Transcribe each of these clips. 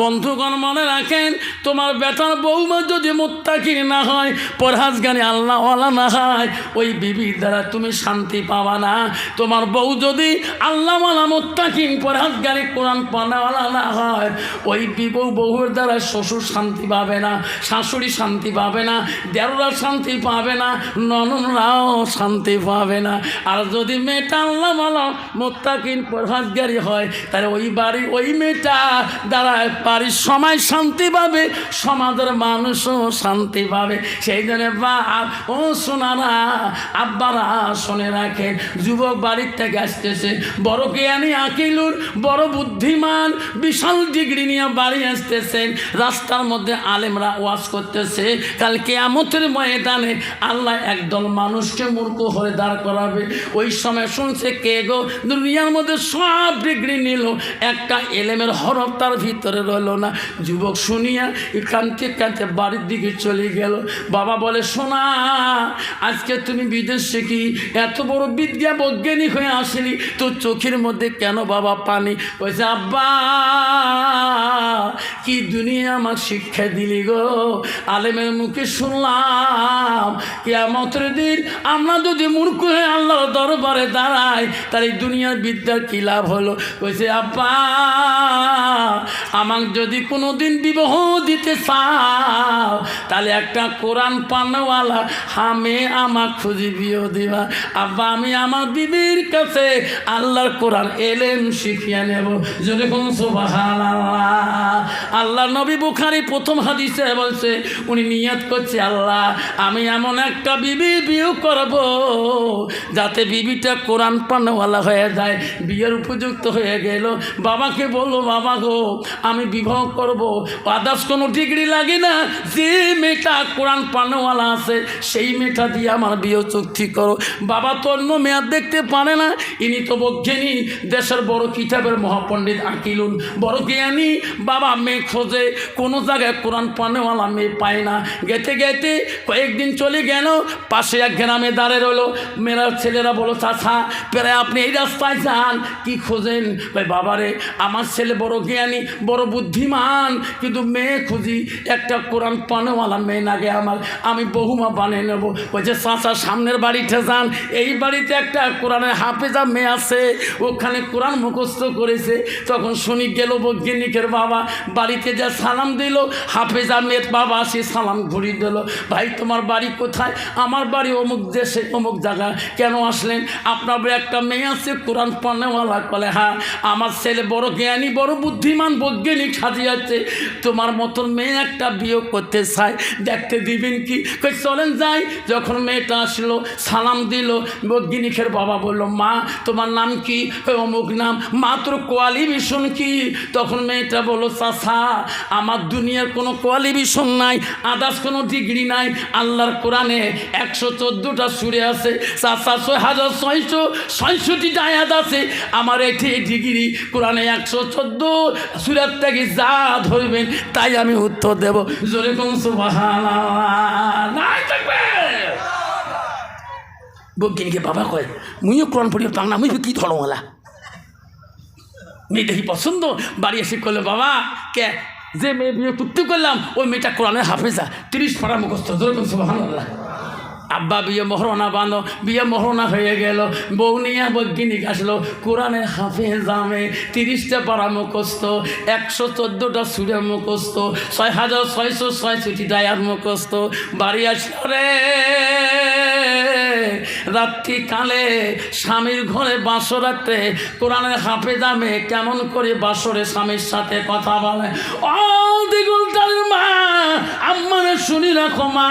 বন্ধুগণ মনে রাখেন, তোমার বেটার বৌমা যদি মোত্তাকি না হয়, পরহাজগানি আল্লাহওয়ালা না হয়, ওই বিবির দ্বারা তুমি শান্তি পাবা না। তোমার বউ যদি আল্লাহওয়ালা, মোত্তাকিন, পরহাজগানি কোরআন পানাওয়ালা না হয়, ওই বিবু বউয়ের দ্বারা শ্বশুর শান্তি পাবে না, শাশুড়ি শান্তি পাবে না দেড়রা শান্তি পাবে না, নননরাও শান্তি পাবে না। আর যদি মেয়েটা আল্লাহ মালা মোত্তাকিন, পরহাজগারি হয়, তাহলে ওই বাড়ি ওই মেয়েটা দ্বারা বাড়ির সময় শান্তি পাবে, সমাজের মানুষও শান্তি পাবে। সেই জন্য বা ও সোনারা, আব্বারা শুনে রাখেন যুবক বাড়ির থেকে আসতেছে, বড় জ্ঞানী আকিলুর বড় বুদ্ধিমান, বিশাল ডিগ্রি নিয়ে বাড়ি আসতেছেন রাস্তার মধ্যে আলেমরা ওয়াজ করতেছে, কাল কেয়ামতের ময়দানে আল্লাহ একদল মানুষকে মূর্খ হয়ে দাঁড় করাবে। ওই সময় শুনছে, কে গো? দুনিয়ার মধ্যে সব ডিগ্রি নিল, একটা এলেমের হরফ তার ভিতরে রইল না। যুবক শুনিয়া কানতে কানতে বাড়ির দিকে চলে গেল। বাবা বলে শোনা আজকে তুমি বিদেশে কি এত বড় বিদ্যা বৈজ্ঞানিক হয়ে আসলি? তোর চোখের মধ্যে কেন বাবা পানি? বলছে, আব্বা, কি দুনিয়া আমার শিক্ষা দিলি গো। আলেমের মুখে শুনলাম, কেয়ামতের দিন আমরা যদি মূর্খ হয়ে আল্লাহর দরবারে দাঁড়াই, তাহলে দুনিয়ার বিদ্যার কী লাভ হলো? কইছে আব্বা, আমাকে যদি কোনো দিন বিবাহ দিতে চাও, তাহলে একটা কোরআন পানওয়ালা হামে আমার খুঁজি বিয়ে দিবা। আব্বা, আমি আমার বিবির কাছে আল্লাহর কোরআন এলেম শিখিয়ে নেব। যদি কোন আল্লাহ নবী বুখারি প্রথম হাদিসে বলছে, উনি নিয়াত করছে, আল্লাহ, আমি এমন একটা বিবি বিয়ে করব যাতে বিবিটা কোরআন পানওয়ালা হয়ে যায়। বিয়ের উপযুক্ত হয়ে গেল। বাবাকে বলল, বাবা গো, আমি বিবাহ করব? আদার্স কোনো ডিগ্রি লাগে না। যে মেয়েটা কোরআন পানওয়ালা আছে, সেই মেয়েটা দিয়ে আমার বিয়ে চুক্তি করো। বাবা তো অন্য মেয়াদ দেখতে পারে না। ইনি তো বজ্ঞানী দেশের বড় কিতাবের মহাপণ্ডিত আঁকিলুন। বড় জ্ঞানী, বাবা মেয়ে খোঁজে। কোনো জায়গায় কোরআন পানেওয়ালা মেয়ে পায় না। গেতে গেতে কয়েকদিন চলে গেল, পাশে এক গ্রামে দাঁড়ে রইল। মেয়েরা, ছেলেরা বলো, চাচা প্রায় আপনি এই রাস্তায় যান, কি খোঁজেন? বাবারে, আমার ছেলে বড় জ্ঞানী, বড় বুদ্ধিমান, কিন্তু মেয়ে খুঁজি, একটা কোরআন পানেওয়ালা মেয়ে নাগে আমার, আমি বহুমা বানিয়ে নেব। বলছে চাচা সামনের বাড়িতে যান, এই বাড়িতে একটা কোরআনের হাফেজা মেয়ে আছে, ওখানে কোরআন মুখস্থ করেছে। তখন শুনি গেল বৈজ্ঞানিকের বাবা, বাড়িতে যা সালাম দিল, হাফেজা মেয়ের বাবা সে সালাম ঘুরিয়ে দিল। ভাই, তোমার বাড়ি কোথায়? আমার বাড়ি অমুক দেশে, অমুক জায়গায় কেন আসলেন? আপনার একটা মেয়ে আছে, কোরআন পানেওয়ালা কলে হ্যাঁ আমার ছেলে বড় জ্ঞানী, বড় বুদ্ধিমান, বৈজ্ঞানিক। সাজিয়েছে, তোমার মতন মেয়ে একটা বিয়ে করতে চায়। দেখতে দিবেন কি? চলেন যাই। যখন মেয়েটা আসলো, সালাম দিল গিনিখের বাবা বলল, মা, তোমার নাম কি? অমুক নাম। মাত্র কোয়ালিফিকেশন কি? তখন মেয়েটা বলল চাষা আমার দুনিয়ার কোনো কোয়ালিফিকেশন নাই, আদার্স কোনো ডিগ্রি নাই, আল্লাহর কোরআনে একশো চোদ্দোটা সুরে আছে চাষা ছয় হাজার ছয়শো ছয়ষট্টিটা আয়াত আছে, আমার এটি ডিগ্রি কোরআনে একশো চোদ্দ সুরের থেকে যা ধরবেন, তাই আমি উত্তর দেব। জোরে বাবা কয়, মুইও কোরআন পড়ি না মুই কি ধরমালা মেয়ে দেখি পছন্দ? বাড়ি এসে করল বাবা, কে, যে মেয়ে বিয়ে করতে করলাম, ওই মেয়েটা কোরআনের হাফেজা, তিরিশ পাড়া মুখস্থ, জোরে ধরবেন সুবাহান আব্বা, বিয়ে মহরণা বাঁধো, বিয়ে মহরণা হয়ে গেল। বউ নিয়ে বৈজ্ঞানিক আসলো কোরআনের হাফেজামে তিরিশটা পাড়া মুখস্থ, একশো চোদ্দোটা সুরে মুখস্থ, ছয় হাজার ছয়শো ছয়ষট্টি ডায়ার মুখস্থ। বাড়ি আসলো রে। রাত্রি কালে স্বামীর ঘরে বাসর রাখতে কোরআনের হাফেজা মেয়ে কেমন করে বাসরে স্বামীর সাথে কথা বলে। অ ও দিগুলটার মা শুনি রাখো মা।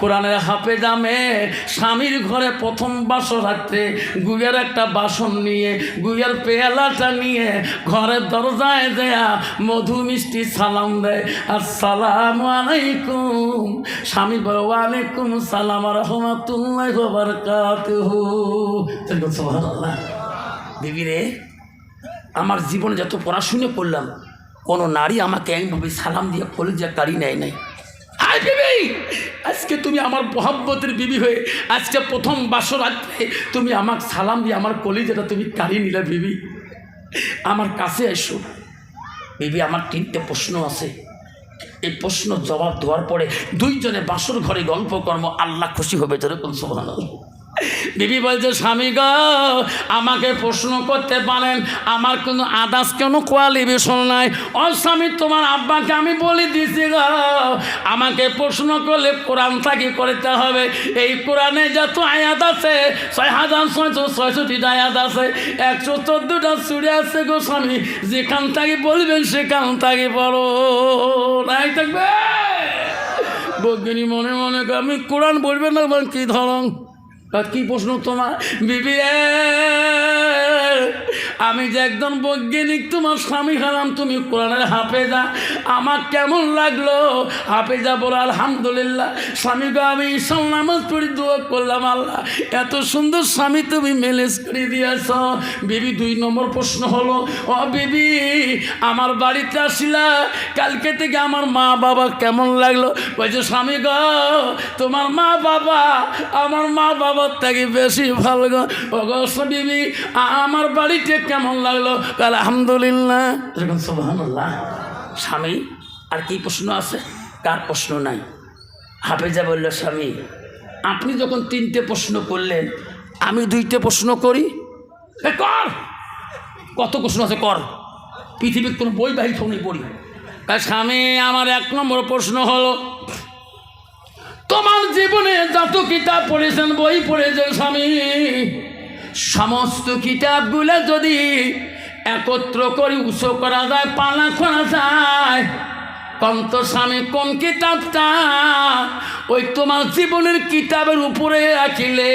কোরআনের হাফেজা মেয়ে স্বামীর ঘরে প্রথম বাসন রাখতে গুইয়ের একটা বাসন নিয়ে গুইয়ের পেয়ালাটা নিয়ে ঘরের দরজায় দেয়া মধু মিষ্টি সালাম দেয়। আসসালাম আলাইকুম। স্বামী বলে, ওয়ালাইকুম সালাম রহমাতুল্লাহ বারকাতুহু। বিবি রে আমার জীবনে যত পড়াশুনে করলাম কোনো নারী আমাকে একভাবে সালাম দিয়ে কলেজে কাড়ি নেয় নাই। আয় বিবি, আজকে তুমি আমার মহাব্বতের বিবি হয়ে, আজকে প্রথম বাসর রাত্রে তুমি আমাকে সালাম দিয়ে আমার কলিজাটা তুমি কাড়ি নিলে বিবি। আমার কাছে এসো। বিবি, আমার তিনটে প্রশ্ন আছে। এই প্রশ্ন জবাব দেওয়ার পরে দুইজনে বাসর ঘরে গল্প কর্ম আল্লাহ খুশি হবে, যেরকম সোহান বিবি বলছে, স্বামী গ, আমাকে প্রশ্ন করতে পারেন, আমার কোনো আদাস কোনো কোয়ালিফিকেশন নাই। ও স্বামী, তোমার আব্বাকে আমি বলি দিছি গ, আমাকে প্রশ্ন করলে কোরআন থাকি করতে হবে। এই কোরআনে যত আয়াত আছে, ছয় হাজার ছয়শো ছয়ষট্টিটা আয়াত আছে, একশো চোদ্দোটা চুড়ে আছে গো স্বামী। যেখান থাকি বলবেন, সেখান থাকি বলো। নাই থাকবে? বৈজ্ঞানী মনে মনে আমি কোরআন বলবেন না কি ধরন? কি প্রশ্ন তোমার বিবি আমি যে একজন বৈজ্ঞানিক, তোমার স্বামী হারাম, তুমি কোরআনের হাফেজা। আমার কেমন লাগল? হাফেজা বলো, আলহামদুলিল্লাহ, স্বামী গো, আমি ঈশান নামাজ পড়ি, দোয়া করলাম আল্লাহ। এত সুন্দর স্বামী তুমি মেলেজ করে দিয়েছ। বিবি, দুই নম্বর প্রশ্ন হলো, ও বিবি, আমার বাড়িতে আসিলা, কালকে থেকে আমার মা বাবা কেমন লাগল? বলছে স্বামী গো, তোমার মা বাবা, আমার মা বাবার থেকে বেশি ভালো গো। ও গো বিবি, আমার বাড়িতে কেমন লাগল? কাল আলহামদুলিল্লাহ। এরকম সুবহানাল্লাহ। স্বামী আর কি প্রশ্ন আছে? কার প্রশ্ন নাই? হাফেজা বলল স্বামী আপনি যখন তিনটে প্রশ্ন করলেন আমি দুইটে প্রশ্ন করি? কর! কত প্রশ্ন আছে কর? পৃথিবীর কোনো বই বাহির নেই পড়ি। তাই স্বামী আমার এক নম্বর প্রশ্ন হলো তোমার জীবনে যত কিতাব পড়েছেন বই পড়েছেন স্বামী সমস্ত কিতাবগুলো যদি একত্র করে উঁচু করা যায়, পালা করা যায় কন্ত স্বামী কোন কিতাবটা। ওই তোমার জীবনের কিতাবের উপরে রাখিলে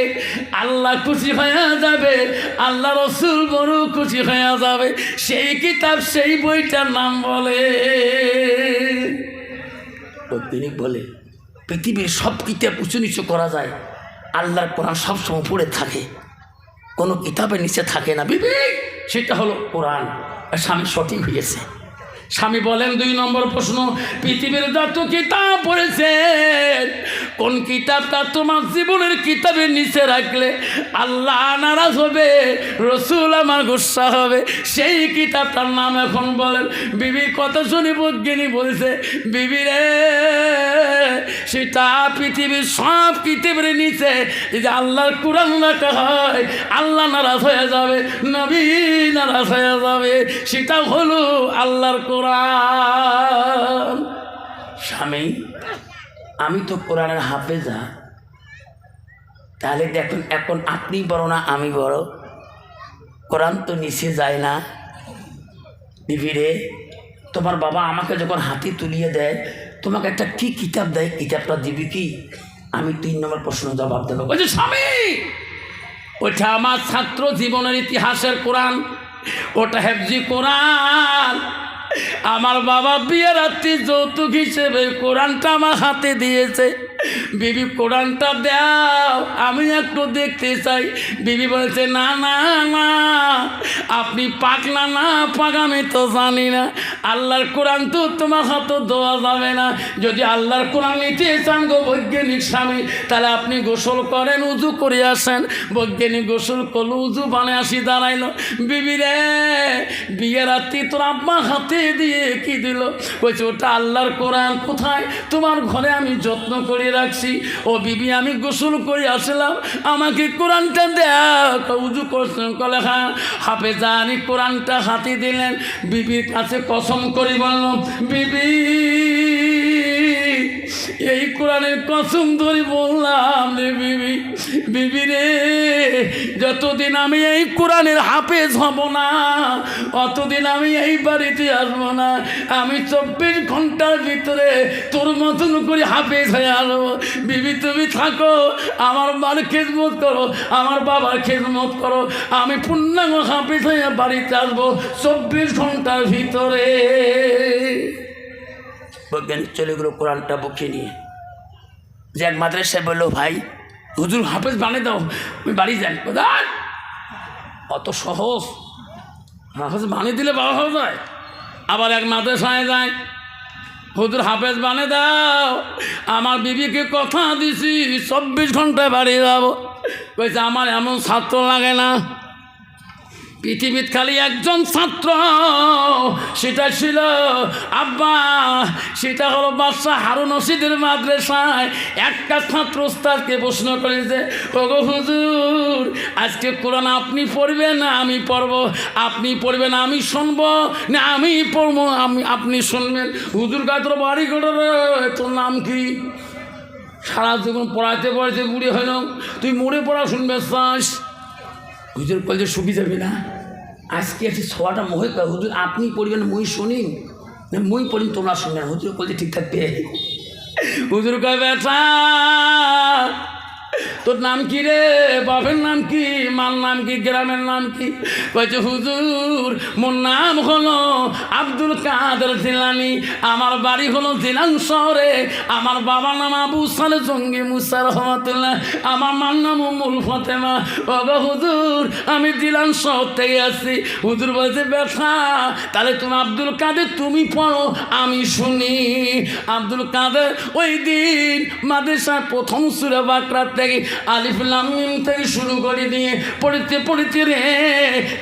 আল্লাহ খুশি হয়ে যাবে, আল্লাহ রসুল বড় খুশি হয়ে যাবে। সেই কিতাব, সেই বইটার নাম বলে। বৈজ্ঞানিক বলে, পৃথিবীর সব কিতাব উঁচু নিচু করা যায়, আল্লাহর কোরআন সবসময় পড়ে থাকে। কোনো কিতাবের নিচে থাকে না। বিবি সেটা হলো কোরআন। স্বামী সঠিক হয়েছে স্বামী বলেন, দুই নম্বর প্রশ্ন, পৃথিবীর যত কিতাব পড়েছে কিতাবটা তোমার জীবনের কিতাবের নিচে রাখলে আল্লাহ নারাজ হবে, রসুল আমার গুসা হবে। সেই কিতাবটার নাম এখন বলেন, বিবি কত শুনি বৈজ্ঞানী বলছে, বিবি রে, সেটা পৃথিবীর সব কিতাবের নিচে যদি আল্লাহর কোরআন রাখা হয়, আল্লাহ নারাজ হয়ে যাবে, নবী নারাজ হয়ে যাবে। সেটা হলো আল্লাহর কোরআন। স্বামী আমি তো কোরআনের হাফেজা। তাহলে দেখুন, এখন আপনি বড় না আমি বড়। কোরআন তো নিচে যায় না বিবিরে তোমার বাবা আমাকে যখন হাতি তুলিয়ে দেয়, তোমাকে একটা কি কিতাব দেয়, কিতাবটা দিবি কি? আমি তিন নম্বর প্রশ্ন জবাব দেবো। বলছি, স্বামী, ওইটা আমার ছাত্র জীবনের ইতিহাসের কোরআন, ওটা হেফজি কোরআন। আমার বাবা বিয়ে রাত্রি যৌতুক হিসেবে কোরআনটা আমার হাতে দিয়েছে। বিবি কোরআনটা দাও, আমি একটু দেখতে চাই। বিবি বলছে, না না না, আপনি পাকলা না পাক আমি তো জানি না। আল্লাহর কোরআন তো তোমার হাতে দেওয়া যাবে না। যদি আল্লাহর কোরআন নিতে চান গো বৈজ্ঞানিক স্বামী, তাহলে আপনি গোসল করেন, উজু করে আসেন। বৈজ্ঞানিক গোসল করল, উজু বানে আসি দাঁড়াইলো। বিবি রে বিয়ে রাত্রি তোর আব্বা হাতে দিয়ে কি দিল? বলছে, ওটা আল্লাহর কোরআন, কোথায়? তোমার ঘরে আমি যত্ন করে রাখছি। ও বিবি, আমি গোসল করে আসলাম। আমাকে কোরআনটা দেখ। উজু করছেন কলে হ্যাঁ হাফে আমি কোরআনটা হাতে দিলেন। বিবির কাছে কসম করি বললাম, বিবি এই কোরআনের কসম ধরে বললাম রে বিবি বিবি রে, যতদিন আমি এই কোরআনের হাফেজ হব না, অতদিন আমি এই বাড়িতে আসব না, আমি চব্বিশ ঘণ্টার ভিতরে তোর মতন করে হাফেজ হয়ে আসব। বিবি, তুমি থাকো, আমার মার খেদমত করো, আমার বাবার খেদমত করো, আমি পূর্ণাঙ্গ হাফেজ হয়ে বাড়িতে আসব চব্বিশ ঘণ্টার ভিতরে। বৈজ্ঞানিক চলে গেলো, কোরআনটা বুকে নিয়ে। যে এক মাদ্রাসায় বলল, ভাই, হুজুর হাফেজ বানিয়ে দাও, আমি বাড়ি যাই। কোথায়? অত সহজ। হাফেজ বানিয়ে দিলে বাবা হয়ে যায়। আবার এক মাদ্রাসায় যায়, হুজুর হাফেজ বানিয়ে দাও, আমার বিবিকে কথা দিছি, চব্বিশ ঘন্টায় বাড়ি যাব। কইছে, আমার এমন ছাত্র লাগে না। পৃথিবীর খালি একজন ছাত্র। সেটা ছিল, আব্বা, সেটা হলো বাদশাহ হারুন রশিদের মাদ্রাসায় একটা ছাত্র ওস্তাদকে প্রশ্ন করেছে, ওগো হুজুর, আজকে কোরআন আপনি পড়বেন না আমি পড়ব? আপনি পড়বেন আমি শুনব? না আমি পড়ব, আমি, আপনি শুনবেন? হুজুর কাজ তোর বাড়ি করে তোর নাম কি? সারা জীবন পড়াতে পড়াতে বুড়ি হইল। তুই মরে পড়া শুনবে, চাস? হুজুর বলছে সুবিধা যাবে না? আজকে আছে সবাটা মহে কয়, হুজুর আপনি পড়বেন মই শুনিন মই পড়িন তোমরা শুনবেন হুজুর বলছে ঠিকঠাক পেয়ে হুজুর কয় বেটা তোর নাম কি রে? বাপের নাম কি? মার নাম কি? গ্রামের নাম কি? কয়েছে হুজুর, মোর নাম হলো আব্দুল কাদের জিলানি। আমার বাড়ি হলো জিলান শহরে। আমার বাবার নাম আবু সালে জঙ্গি মুসা রহমতুল্লাহ। আমার মার নাম উমুল ফতেমা। বাবা হুজুর, আমি জিলান শহর থেকে আসছি। হুজুর বলছে, ব্যথা, তাহলে তুমি আব্দুল কাদের তুমি পড়ো, আমি শুনি। আব্দুল কাদের ওই দিন মাদ্রাসার প্রথম সুরে বাকরাত থেকে আলিফ লামিম থেকে শুরু করে দিয়ে পড়িতে পড়িতে রে,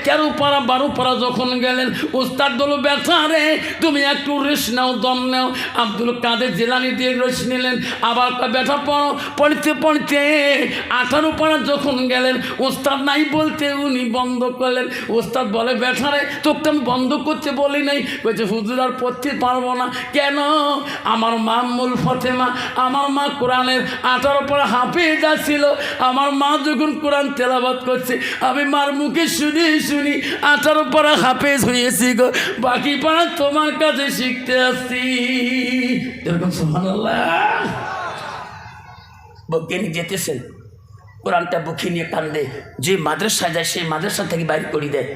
তেরো পাড়া বারো পাড়া যখন গেলেন উস্তাদ দল ব্যথা রে, তুমি একটু রেস নাও, দম নাও। আব্দুল কাদের জেলানি দিয়ে রেস নিলেন। আবার ব্যথা পড়ো। পড়িতে পড়িতে আঠারো পাড়া যখন গেলেন, ওস্তাদ নাই বলতে উনি বন্ধ করলেন। ওস্তাদ বলে, ব্যথা রে, তোকে আমি বন্ধ করতে বলি নাই। বলছে, হুজুর, আর পড়তে পারব না। কেন? আমার মা মূল ফতেমা, আমার মা কোরআনের আঠারো পর হাফিয়ে যাচ্ছিল আমার মা যখন কোরআন তেলাবাদ করছে, আমি মার মুখে শুনি শুনি, আঠারো পাড়া হাফেজ হয়েছি গো, বাকি পাড়া তোমার কাছে শিখতে আসছি। এরকম কোরআনটা নিয়ে কান্দে, যে মাদ্রাসায় যায়, সেই মাদ্রাসা থেকে বাইর করে দেয়।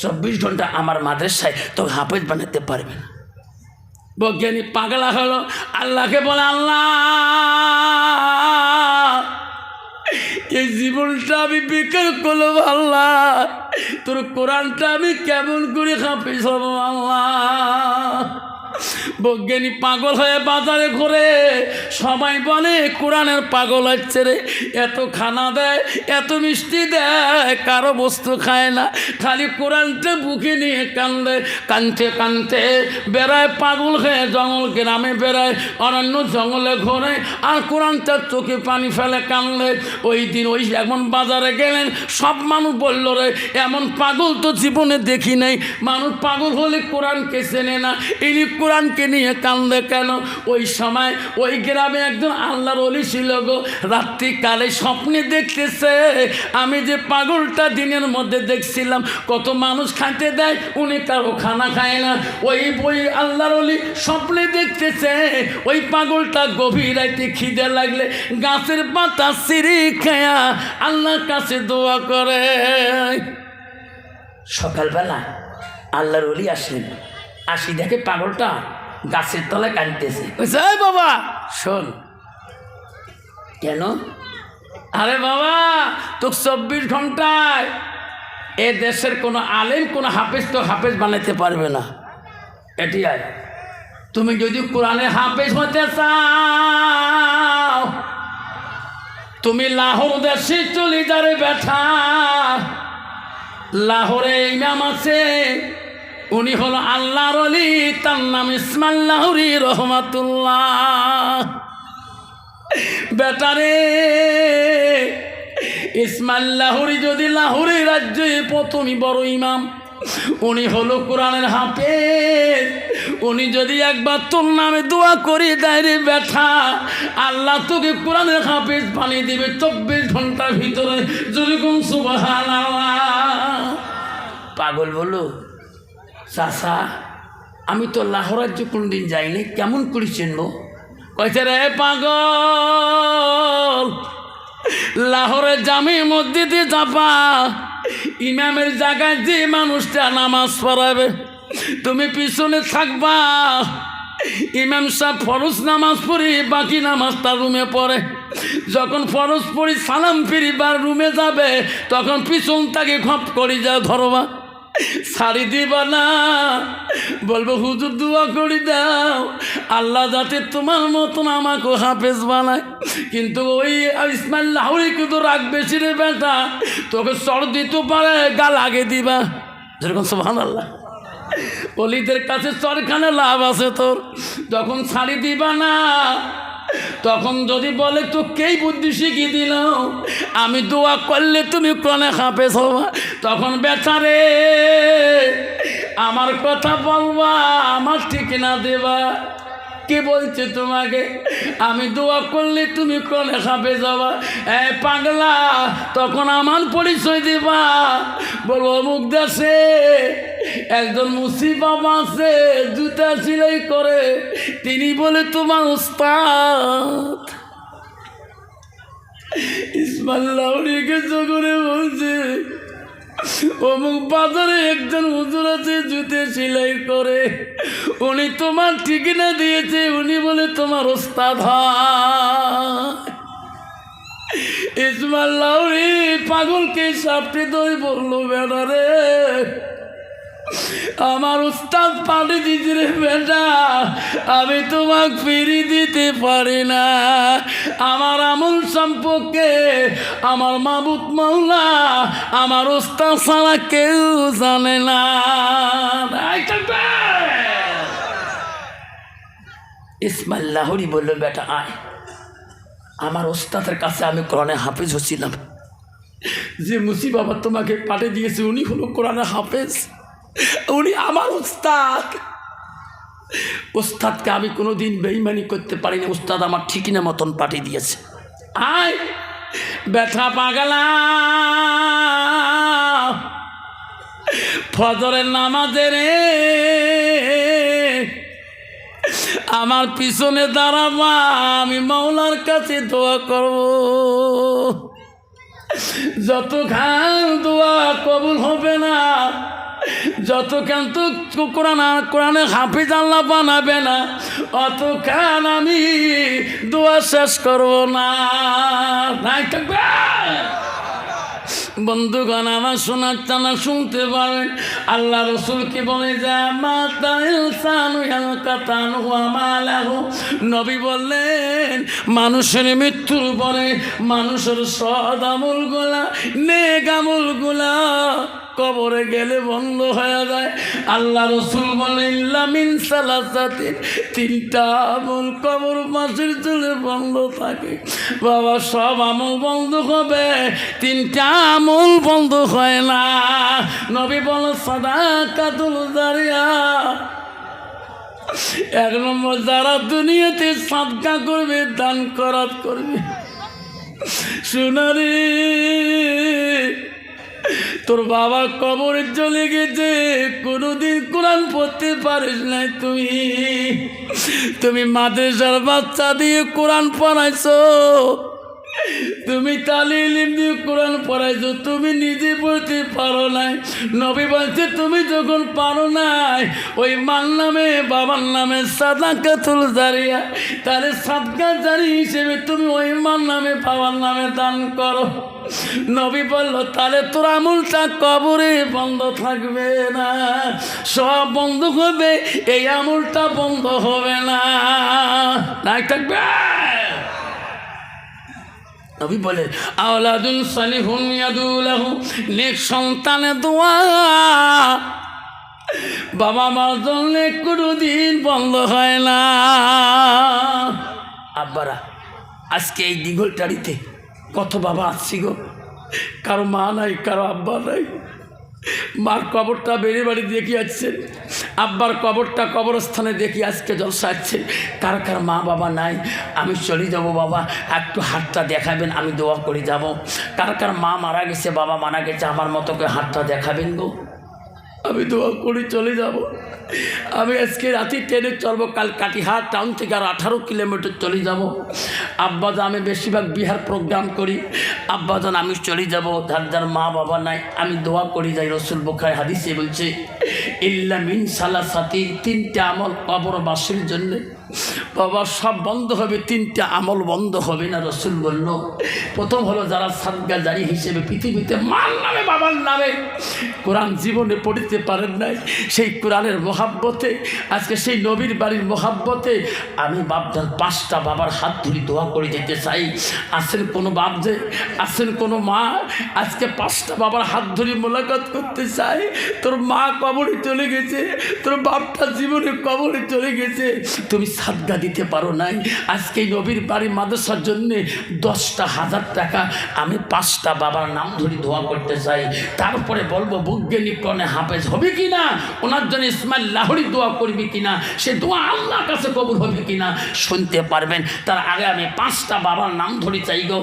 চব্বিশ ঘণ্টা আমার মাদ্রাসায় তো হাফেজ বানাতে পারবে না। বৈজ্ঞানিক পাগলা হলো, আল্লাহকে বলে, আল্লাহ! এই জীবনটা আমি বিকেল করলাম আল্লাহ। তোর কোরআনটা আমি কেমন করে হাফিজ হব আল্লাহ? বৈজ্ঞানিক পাগল হয়ে বাজারে ঘুরে, সবাই বলে, কোরআনের পাগল হচ্ছে রে, এত খানা দেয়, এত মিষ্টি দেয়, কারও বস্তু খায় না। খালি কোরআনটা বুকে নিয়ে কান্দে কানতে কানতে বেড়ায় পাগল হয়ে জঙ্গল গ্রামে বেড়ায়, অরণ্য জঙ্গলে ঘোরে, আর কোরআনটার চোখে পানি ফেলে কানলে ওই দিন ওই এমন বাজারে গেলেন, সব মানুষ বলল, রে, এমন পাগল তো জীবনে দেখি নাই। মানুষ পাগল হলে কোরআনকে চেনে না। ইনি কোরআনকে নিয়ে কান্দে কেন? ওই সময় ওই গ্রামে একজন আল্লাহর অলি ছিল গো। রাত্রিকালে স্বপ্নে দেখতেছে। আমি যে পাগলটা দিনের মধ্যে দেখছিলাম, কত মানুষ খাইতে দেয়, উনি কারও খানা খায় না। ওই বই আল্লাহর অলি স্বপ্নে দেখতেছে। ওই পাগলটা গভীর রাইতে খিদে লাগলে গাছের পাতা সিঁড়ি খেয়া আল্লাহর কাছে দোয়া করে। সকালবেলা আল্লাহর অলি আসলেন। আসি দেখে পাগলটা গাছের তলায় কাঁদতেছে। বাবা! শোন। কেন? আরে বাবা তো চব্বিশ ঘন্টায় এ দেশের কোনো আলেম কোনো হাফেজ তো হাফেজ বানাইতে পারবে না। এটি আয়। তুমি যদি কোরআনে হাফেজ হতে চাও তুমি লাহোর দেশে চলে যাবে ব্যথা লাহোরে ইমাম আছে উনি হলো আল্লাহর অলি, তার নাম ইসমাল লাহুরি রহমাতুল্লাহ। বেটারে ইসমাইল লাহুরি যদি লাহুরি রাজ্যে প্রথমই বড় ইমাম, উনি হলো কোরআনের হাফেজ। উনি যদি একবার তোর নামে দোয়া করে দেয় ব্যথা আল্লাহ তোকে কোরআনের হাফেজ বানিয়ে দিবে চব্বিশ ঘণ্টার ভিতরে। যদি কোন সুবাহান পাগল বলো চাষা আমি তো লাহোরাজ্য কোনদিন যাইনি, কেমন করে চিনবো? কয়েছে রে পাগল লাহোরের জামি মসজিদে চাপা ইমামের জায়গায় যে মানুষটা নামাজ পড়াবে, তুমি পিছনে থাকবা। ইমাম সাহেব ফরজ নামাজ পড়ি, বাকি নামাজ তার রুমে পড়ে। যখন ফরজ পড়ি, সালাম ফিরিবার রুমে যাবে, তখন পিছন তাকে খপ করি যা ধরবা। শাড়ি দিবা না। বলব, হুজুর, দোয়া করি দাও। আল্লাহ যাতে তোমার মতন আমাকে হাফেজ বানায়। কিন্তু ওই ইসমাইল লাহুরি কিন্তু রাগ বেশি রে বেটা। তোকে চড় দিতে পারে গা লাগে দিবা। যেরকম সোহান আল্লাহ অলিদের কাছে চরখানে লাভ আছে তোর। যখন ছাড়ি দিবা না তখন যদি বলে তো কেই বুদ্ধি শিখিয়ে দিলাম, আমি দোয়া করলে তুমি কোনে হাফেজ হবা। তখন, বেচারে, আমার কথা বলবা, আমার ঠিকানা দেবা। কে বলছে তোমাকে? আমি দোয়া করলে তুমি কোনে খাবে যাবা এ পাগলা, তখন আমার পরিচয় দিবা। বলব, অমুক দেশে একজন মুসি বাবা আছে, জুতা সিলাই করে। তিনি বলে, তোমার উস্তাদ ইসমাল্লাহরিকে জগরে বলছে অমুক বাজারে একজন হুজুর আছে, জুতে সেলাই করে। উনি তোমার ঠিকানা দিয়েছে, উনি বলে, তোমার ওস্তাদ ইসমাল লাউরি পাগলকে সাপটি দই বলল, বেটা রে আমার উস্তাদ পানি দিতে রে বেটা, আমি তোমাকে ফিরি দিতে পারি না। আমার আমল সম্পর্কে আমার মাবুত মাওলা আমার উস্তাদ ছাড়া কেউ জানে না। ইসমাইল লাহরি বলল, বেটা, আয়। আমার ওস্তাদের কাছে আমি কোরআনে হাফেজ হচ্ছিলাম। যে মুসি বাবা তোমাকে পাঠিয়ে দিয়েছে, উনি হলো কোরআনে হাফেজ। উনি আমার উস্তাদ। উস্তাদকে আমি কোনো দিন বেইমানি করতে পারি পারিনি। উস্তাদ আমার ঠিকই না মতন পাঠিয়ে দিয়েছে। আয়, ব্যথা পাগলা। ফজরের নামাজে রে। আমার পিছনে দাঁড়াবা, আমি মাওলার কাছে দোয়া করব। যত খান দোয়া কবুল হবে না যত কেন তো কোরআন কোরআনে হাফিজ আল্লাহ বানাবে না অত খান আমি দোয়া শেষ করব না। থাকবে? বন্ধুগণ, আমার শোনার টানা শুনতে পারেন আল্লাহ রসুলকে বলে যা নবী বললেন, মানুষের মৃত্যুর পরে মানুষের সদ আমল গোলা নেক আমল গোলা কবরে গেলে বন্ধ হয়ে যায়। আল্লাহ রসুল বলেন লামিন সালাসাতিন। তিনটা আমল কবর মাসের চলে বন্ধ থাকে। বাবা, সব আমল বন্ধ হবে। তিনটা আমল বন্ধ হয় না। নবী বল সদা কাতুল দাঁড়িয়া এক নম্বর, যারা দুনিয়াতে সাদকা করবে, দান করাত করবে। সোনারে তোর বাবা কবর চলে গেছে, কোনোদিন কোরআন পড়তে পারিস নাই তুমি তুমি মাদ্রাসার বাচ্চা দিয়ে কোরআন পড়াইছো। তুমি তালিম দিয়ে কোরআন পড়াইছো, তুমি নিজে পড়তে পারো নাই। নবী বলছে, তুমি যখন পারো নাই, ওই মার নামে, বাবার নামে সাদা কাতুল জারিয়া। তাহলে সাদকা জারি হিসেবে তুমি ওই মার নামে, বাবার নামে দান করো। নবী বলল, তাহলে তোর আমুলটা কবরে বন্ধ থাকবে না। সব বন্ধ হবে, এই আমুলটা বন্ধ হবে না। থাকবে? নবী বলে আওলাদুল সালিহুন ইয়াদুলাহু নেক সন্তানে দোয়া। বাবা মার কোনো দিন বন্ধ হয় না। আব্বারা আজকে এই দীঘল টাড়িতে কত বাবা আসছি গো। কারও মা নাই কারও আব্বা নাই। মার কবরটা বেড়ে বাড়ি দেখি আসছেন আব্বার কবরটা কবরস্থানে দেখি আজকে জলসা আসছে কার কার মা বাবা নাই? আমি চলে যাব বাবা, একটু হাতটা দেখাবেন, আমি দোয়া করে যাব। কার কার মা মারা গেছে, বাবা মারা গেছে, আমার মতো করে হাতটা দেখাবেন গো। আমি দোয়া করে চলে যাব। আমি আজকে রাতে ট্রেনে চলবো কাল কাটিহাট টাউন থেকে আর আঠারো কিলোমিটার চলে যাব। আব্বাজান আমি বেশিরভাগ বিহার প্রোগ্রাম করি। আব্বাজান, আমি চলে যাব। যার যার মা বাবা নাই, আমি দোয়া করি যাই রসুল বোখায় হাদিসে বলছে, ইল্লা মিন সালাসাতি, তিনটে আমল কবরবাসীর জন্য বাবা সব বন্ধ হবে, তিনটে আমল বন্ধ হবে না রসুল বলল। প্রথম হলো যারা সাদগা জারি হিসেবে পৃথিবীতে মার নামে, বাবার নামে কোরআন জীবনে পড়িতে পারেন নাই, সেই কোরআনের মহাব্বতে, আজকে সেই নবীর বাড়ির মহাব্বতে আমি বাপদার পাঁচটা বাবার হাত ধরি দোয়া করে যেতে চাই। আসেন কোনো বাপ যে, আসেন কোনো মা, আজকে পাঁচটা বাবার হাত ধরে মোলাকাত করতে চাই। তোর মা কবরে চলে গেছে, তোর বাপটা জীবনে কবরে চলে গেছে। তুমি সাদগা দিতে পারো নাই। আজকে নবীর বাড়ি মাদ্রাসার জন্যে দশটা হাজার টাকা। আমি পাঁচটা বাবার নাম ধরে দোয়া করতে চাই। তারপরে বলব, বৈজ্ঞানিক কনে হাফেজ হবে কি না ওনার জন্য ইসমাইল লাহরি দোয়া করবি কি না সে দোয়া আল্লাহর কাছে কবুল হবে কি না শুনতে পারবেন। তার আগে আমি পাঁচটা বাবার নাম ধরে চাই গো।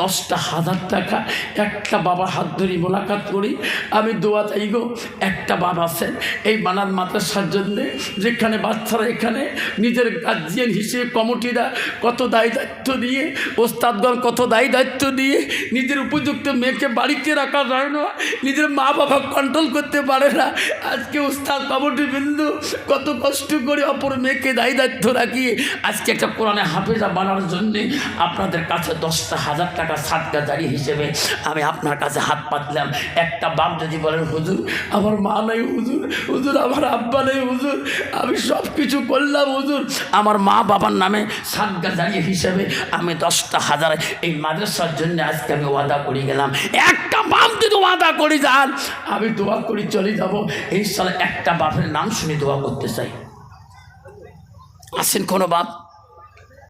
দশটা হাজার টাকা, একটা বাবার হাত ধরে মোলাকাত করি। আমি দোয়া চাই গো, একটা বাবা আছেন এই বানার মাদ্রাসার জন্যে, যেখানে বাচ্চারা এখানে নিজের গার্জিয়ান হিসেবে কমিটিরা কত দায় দায়িত্ব নিয়ে, ওস্তাদগণ কত দায় দায়িত্ব নিয়ে নিজের উপযুক্ত মেয়েকে বাড়িতে রাখা যায় না নিজের মা বাবা কন্ট্রোল করতে পারে না। আজকে ওস্তাদ কমিটি বিন্দু কত কষ্ট করে অপর মেয়েকে দায় দায়িত্ব রাখিয়ে আজকে একটা কোরআনে হাফেজা বানানোর জন্যে আপনাদের কাছে দশটা হাজার টাকা সাতটা জারি হিসেবে আমি আপনার কাছে হাত পাতলাম। একটা বাপ যদি বলেন, হুজুর, আমার মা নেই, হুজুর হুজুর, আমার আব্বা নেই, হুজুর, আমি সব কিছু করলাম, হুজুর আমার মা বাবার নামে সাদগা দাঁড়িয়ে হিসেবে আমি দশটা হাজার এই মাদ্রাসার জন্য আজকে আমি ওয়াদা করে গেলাম। একটা বাপ যদি ওয়াদা করে যান, আমি দোয়া করে চলে যাব। এই সালে একটা বাপের নাম শুনে দোয়া করতে চাই। আসেন কোনো বাপ?